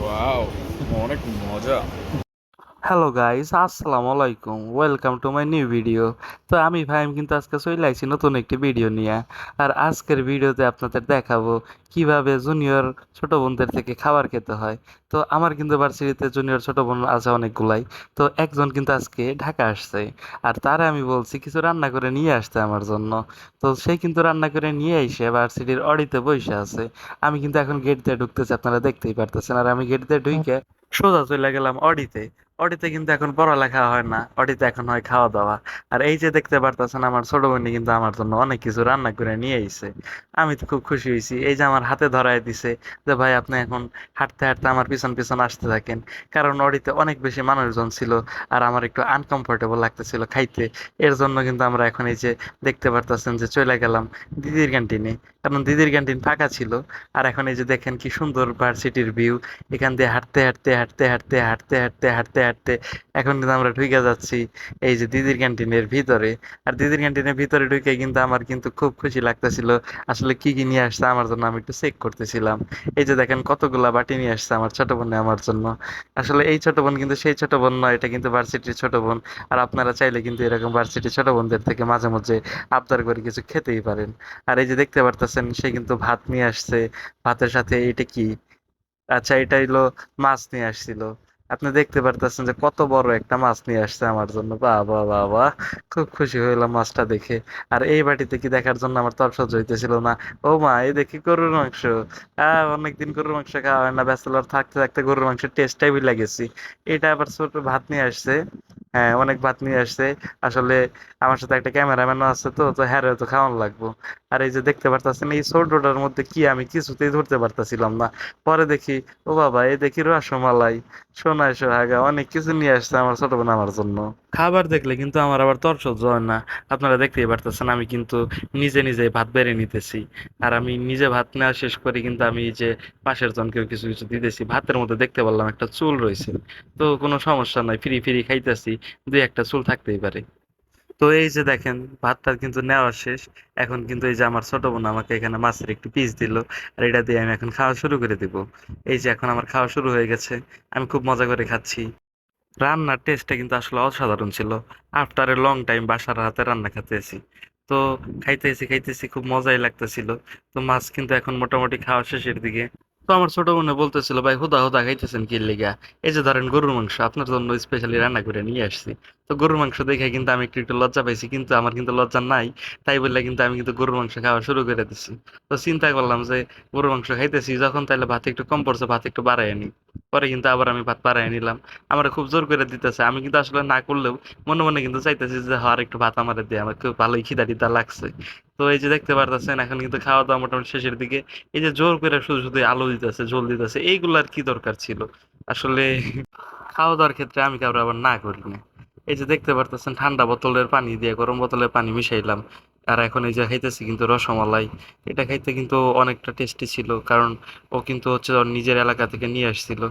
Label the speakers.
Speaker 1: Wow অনেক মজা।
Speaker 2: Hello guys আসসালামু আলাইকুম welcome to my new video তো আমি ভাইম কিন্তু আজকে চলে আসছি নতুন একটি ভিডিও নিয়ে। আর আজকের ভিডিওতে আপনাদের দেখাবো কীভাবে জুনিয়র ছোট বোনদের থেকে খাবার খেতে হয়। তো আমার কিন্তু ভার্সিটিতে জুনিয়র ছোট বোন আছে অনেকগুলাই। তো একজন কিন্তু আজকে ঢাকা আসছে। আর তারা আমি বলছি, কিছু রান্না করে নিয়ে আসতে আমার জন্য। তো সে কিন্তু রান্না করে নিয়ে এসে ভার্সিটির অডিতে বসে আছে। আমি কিন্তু এখন গেট দিয়ে ঢুকতেছি, আপনারা দেখতেই পারতেছেন। আর আমি গেট দিয়ে ঢুকে সোজা চলে গেলাম অডিতে। অডিতে কিন্তু এখন পড়ালেখা হয় না, অডিতে এখন হয় খাওয়া দাওয়া আর এই যে দেখতে পারতেছেন, আমার ছোট বোনই কিন্তু আমার জন্য অনেক কিছু রান্না করে নিয়ে আইছে। আমি তো খুব খুশি হয়েছি এই যে আমার হাতে ধরায় দিছে যে, ভাই, আপনি এখন হাঁটতে হাঁটতে আমার পিছন পিছন আসতে থাকেন। কারণ অডিতে অনেক বেশি মানুষজন ছিল আর আমার একটু আনকমফোর্টেবল লাগতেছিল খাইতে। এর জন্য কিন্তু আমরা এখন এই যে দেখতে পারতেছেন যে, চলে গেলাম দিদির ক্যান্টিনে কারণ দিদির ক্যান্টিন ফাঁকা ছিল। আর এখন এই যে দেখেন কি সুন্দর ভার্সিটির ভিউ এখান দিয়ে হাঁটতে হাঁটতে হাঁটতে হাঁটতে হাঁটতে হাঁটতে হাঁটতে হাঁটতে, এখন কিন্তু আমরা ঢুকে যাচ্ছি এই যে দিদির ক্যান্টিনের ভিতরে। আর দিদির ক্যান্টিনের ভিতরে ঢুকে কিন্তু আমার কিন্তু খুব খুশি লাগতেছিল। আসলে কি কি নিয়ে আসছে আমার জন্য আমি একটু চেক করতেছিলাম। এই যে দেখেন কতগুলা বাটি নিয়ে আসছে আমার ছোট বোনে আমার জন্য। আসলে এই ছোট বোন কিন্তু সেই ছোট বোন নয়, এটা কিন্তু ভার্সিটির ছোট বোন। আর আপনারা চাইলে কিন্তু এরকম ভার্সিটির ছোট বোনদের থেকে মাঝে মাঝে আবদার করে কিছু খেতেই পারেন। আর এই যে দেখতে পারতেছেন, সে কিন্তু ভাত নিয়ে আসছে। ভাতের সাথে এটা কি? আচ্ছা এটা হইল মাছ নিয়ে আসছিল। আপনি দেখতে পারতেছেন যে কত বড় একটা মাছ নিয়ে আসছে আমার জন্য। বাহ বাহ বাহ খুব খুশি হইলাম মাছটা দেখে। আর এই বাটিতে কি দেখার জন্য আমার তো সহ্য হইতেছিল না। ও মা, এই দেখি গরুর মাংস। আহ অনেকদিন গরুর মাংস খাওয়া হয় না, ব্যাচেলর থাকতে থাকতে গরুর মাংসের টেস্টটাই ভুলে গেছি। এটা আবার ছোট ভাত নিয়ে আসছে। হ্যাঁ অনেক ভাত নিয়ে আসছে। আসলে আমার সাথে একটা ক্যামেরাম্যানও আছে তো তো হ্যাঁ তো খাওয়ান লাগবো। আর এই যে দেখতে পারতাছেন, এই ছোটটার মধ্যে কি আমি কিছুতেই ধরতে পারতাছিলাম না। পরে দেখি, ও বাবা এই দেখি রসমালাই সোনায় সোহাগা, অনেক কিছু নিয়ে আসছে আমার ছোট বোন আমার জন্য। খাবার দেখলে কিন্তু আমার আবার তর সহ্য হয় না। আপনারা দেখতেই পারতেছেন, আমি কিন্তু নিজে নিজে ভাত বেড়ে নিতেছি। আর আমি নিজে ভাত নেওয়া শেষ করে কিন্তু আমি যে পাশের জনকেও কিছু কিছু দিতেছি। ভাতের মধ্যে দেখতে পারলাম একটা চুল রয়েছে। তো কোনো সমস্যা নাই, ফ্রি ফ্রি খাইতেছি। দুই একটা চুল থাকতেই পারে। তো এই যে দেখেন, ভাতটা কিন্তু নেওয়া শেষ। এখন কিন্তু এই যে আমার ছোট বোন আমাকে এখানে মাছের একটু পিস দিল, আর এটা দিয়ে আমি এখন খাওয়া শুরু করে দিব। এই যে এখন আমার খাওয়া শুরু হয়ে গেছে, আমি খুব মজা করে খাচ্ছি। রান্নার টেস্টটা কিন্তু আসলে অসাধারণ ছিল। আফটার এ লং টাইম বাসার হাতে রান্না খেতেছি তো খাইতেছি খাইতেছি, খুব মজাই লাগতেছিল। তো মাছ কিন্তু এখন মোটামুটি খাওয়া শেষের দিকে। তো আমার ছোট বোনে বলতেছিল, ভাই, হুদা হুদা খাইতেছেন কি লেগা? এই যে ধরেন গরুর মাংস, আপনার জন্য স্পেশালি রান্না করে নিয়ে আসছি। তো গরুর মাংস দেখে কিন্তু আমি একটু একটু লজ্জা পাইছি, কিন্তু আমার কিন্তু লজ্জা নাই। তাই বললে কিন্তু আমি কিন্তু গরুর মাংস খাওয়া শুরু করে দিছি। তো চিন্তা করলাম যে গরুর মাংস খাইতেছি, যখন তাহলে ভাত একটু কম পড়ছে, ভাত একটু বাড়াই নি পরে কিন্তু আবার আমি ভাত বাড়াই নিলাম। আমার খুব জোর করে দিতেছে। আমি কিন্তু আসলে না করলেও মনে মনে কিন্তু চাইতেছি যে হওয়ার একটু ভাত আমার দিয়ে আমার খুব ভালোই খিদা লাগছে। তো এই যে দেখতে পারতেছেন, এখন কিন্তু খাওয়া দাওয়া মোটামুটি শেষের দিকে। এই যে জোর করে শুধু শুধু আলু দিতেছে, ঝোল দিতেছে এইগুলো আর কি দরকার ছিল? আসলে খাওয়া দাওয়ার ক্ষেত্রে আমি কারও আবার না করি না এই যে দেখতে পারতেছেন, ঠান্ডা বোতলের পানি দিয়ে, গরম বোতলের পানি মিশাইলাম। আর এখন এই যে খাইতেছি কিন্তু রসমালাই এটা খাইতে কিন্তু অনেকটা টেস্টি ছিল, কারণ ও কিন্তু হচ্ছে নিজের এলাকা থেকে নিয়ে আসছিল।